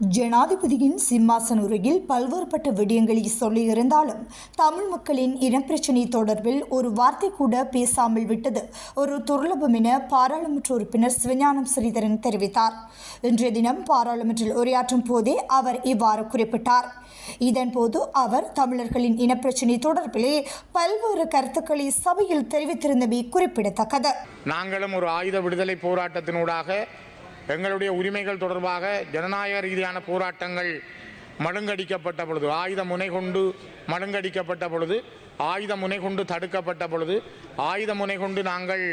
ஜனாதிபதியின் சிம்மாசன உரையில் பல்வேறுபட்ட விடயங்களை சொல்லியிருந்தாலும் தமிழ் மக்களின் இனப்பிரச்சினை தொடர்பில் ஒரு வார்த்தை கூட பேசாமல் விட்டது. ஒரு துர்லபம் என பாராளுமன்ற உறுப்பினர் சிவஞானம் ஸ்ரீதரன் தெரிவித்தார். இன்றைய தினம் பாராளுமன்றில் உரையாற்றும் போதே அவர் இவ்வாறு குறிப்பிட்டார். இதன்போது அவர் தமிழர்களின் இனப்பிரச்சினை தொடர்பிலே பல்வேறு கருத்துக்களை சபையில் தெரிவித்திருந்தமை குறிப்பிடத்தக்கது. நாங்களும் ஒரு ஆயுத விடுதலை போராட்டத்தினூடாக எங்களுடைய உரிமைகள் தொடர்பாக ஜனநாயக ரீதியான போராட்டங்கள் மழுங்கடிக்கப்பட்ட பொழுது ஆயுத முனை கொண்டு மழுங்கடிக்கப்பட்ட பொழுது ஆயுத முனை கொண்டு தடுக்கப்பட்ட பொழுது ஆயுத முனை கொண்டு நாங்கள்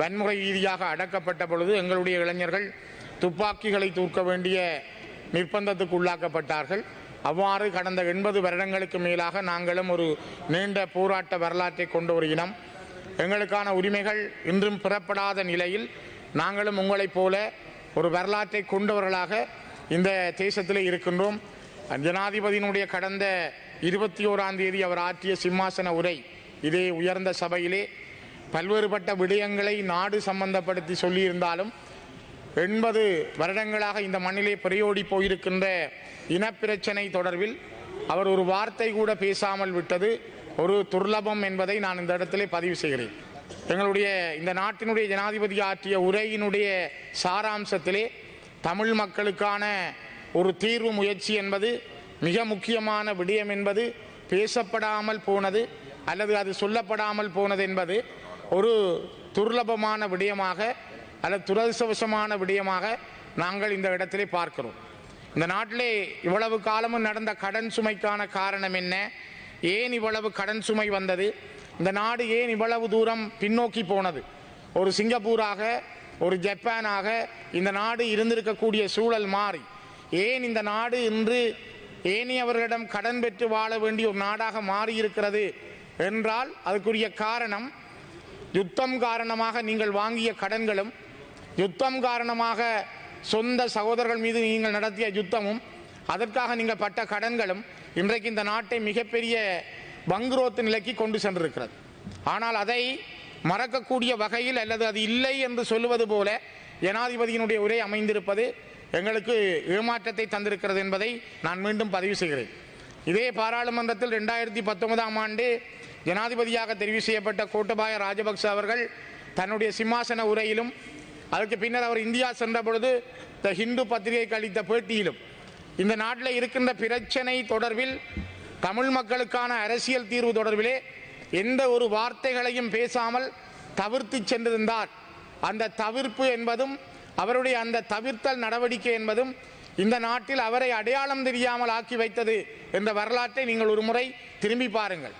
வன்முறை ரீதியாக அடக்கப்பட்ட பொழுது எங்களுடைய இளைஞர்கள் துப்பாக்கிகளை தூக்க வேண்டிய நிர்பந்தத்துக்கு உள்ளாக்கப்பட்டார்கள். அவ்வாறு கடந்த எண்பது வருடங்களுக்கு மேலாக நாங்களும் ஒரு நீண்ட போராட்ட வரலாற்றை கொண்ட ஒரு இனம். எங்களுக்கான உரிமைகள் இன்றும் பெறப்படாத நிலையில் நாங்களும் உங்களைப் போல ஒரு வரலாற்றை கொண்டவர்களாக இந்த தேசத்தில் இருக்கின்றோம். ஜனாதிபதியினுடைய கடந்த இருபத்தி ஓராம் தேதி அவர் ஆற்றிய சிம்மாசன உரை இதே உயர்ந்த சபையிலே பல்வேறுபட்ட விடயங்களை நாடு சம்பந்தப்படுத்தி சொல்லியிருந்தாலும் எண்பது வருடங்களாக இந்த மண்ணிலே பிரையோடி போயிருக்கின்ற இனப்பிரச்சனை தொடர்பில் அவர் ஒரு வார்த்தை கூட பேசாமல் விட்டது. ஒரு துர்லபம் என்பதை நான் இந்த இடத்திலே பதிவு செய்கிறேன். எங்களுடைய இந்த நாட்டினுடைய ஜனாதிபதி ஆற்றிய உரையினுடைய சாராம்சத்திலே தமிழ் மக்களுக்கான ஒரு தீர்வு முயற்சி என்பது மிக முக்கியமான விடயம் என்பது பேசப்படாமல் போனது அல்லது அது சொல்லப்படாமல் போனது என்பது ஒரு துர்லபமான விடயமாக அல்லது துரதிசவசமான விடயமாக நாங்கள் இந்த இடத்திலே பார்க்கிறோம். இந்த நாட்டிலே இவ்வளவு காலமும் நடந்த கடன் சுமைக்கான காரணம் என்ன? ஏன் இவ்வளவு கடன் சுமை வந்தது? இந்த நாடு ஏன் இவ்வளவு தூரம் பின்னோக்கி போனது? ஒரு சிங்கப்பூராக ஒரு ஜப்பானாக இந்த நாடு இருந்திருக்கக்கூடிய சூழல் மாறி ஏன் இந்த நாடு இன்று ஏனியவர்களிடம் கடன் பெற்று வாழ வேண்டிய ஒரு நாடாக மாறியிருக்கிறது என்றால் அதுக்குரிய காரணம் யுத்தம் காரணமாக நீங்கள் வாங்கிய கடன்களும் யுத்தம் காரணமாக சொந்த சகோதரர்கள் மீது நீங்கள் நடத்திய யுத்தமும் அதற்காக நீங்கள் பட்ட கடன்களும் இன்றைக்கு இந்த நாட்டை மிகப்பெரிய வங்குரோத்து நிலைக்கு கொண்டு சென்றிருக்கிறது. ஆனால் அதை மறக்கக்கூடிய வகையில் அல்லது அது இல்லை என்று சொல்லுவது போல ஜனாதிபதியினுடைய உரை அமைந்திருப்பது எங்களுக்கு ஏமாற்றத்தை தந்திருக்கிறது என்பதை நான் மீண்டும் பதிவு செய்கிறேன். இதே பாராளுமன்றத்தில் ரெண்டாயிரத்தி பத்தொன்பதாம் ஆண்டு ஜனாதிபதியாக தெரிவு செய்யப்பட்ட கோட்டபாய ராஜபக்ச அவர்கள் தன்னுடைய சிம்மாசன உரையிலும் அதற்கு பின்னர் அவர் இந்தியா சென்ற பொழுது த ஹிந்து பத்திரிகைக்கு அளித்த பேட்டியிலும் இந்த நாட்டில் இருக்கின்ற பிரச்சனை தொடர்பில் தமிழ் மக்களுக்கான அரசியல் தீர்வு தொடர்பிலே எந்த ஒரு வார்த்தைகளையும் பேசாமல் தவிர்த்து சென்றிருந்தார். அந்த தவிர்ப்பு என்பதும் அவருடைய அந்த தவிர்த்தல் நடவடிக்கை என்பதும் இந்த நாட்டில் அவரை அடையாளம் தெரியாமல் ஆக்கி வைத்தது என்ற வரலாற்றை நீங்கள் ஒரு முறை திரும்பி பாருங்கள்.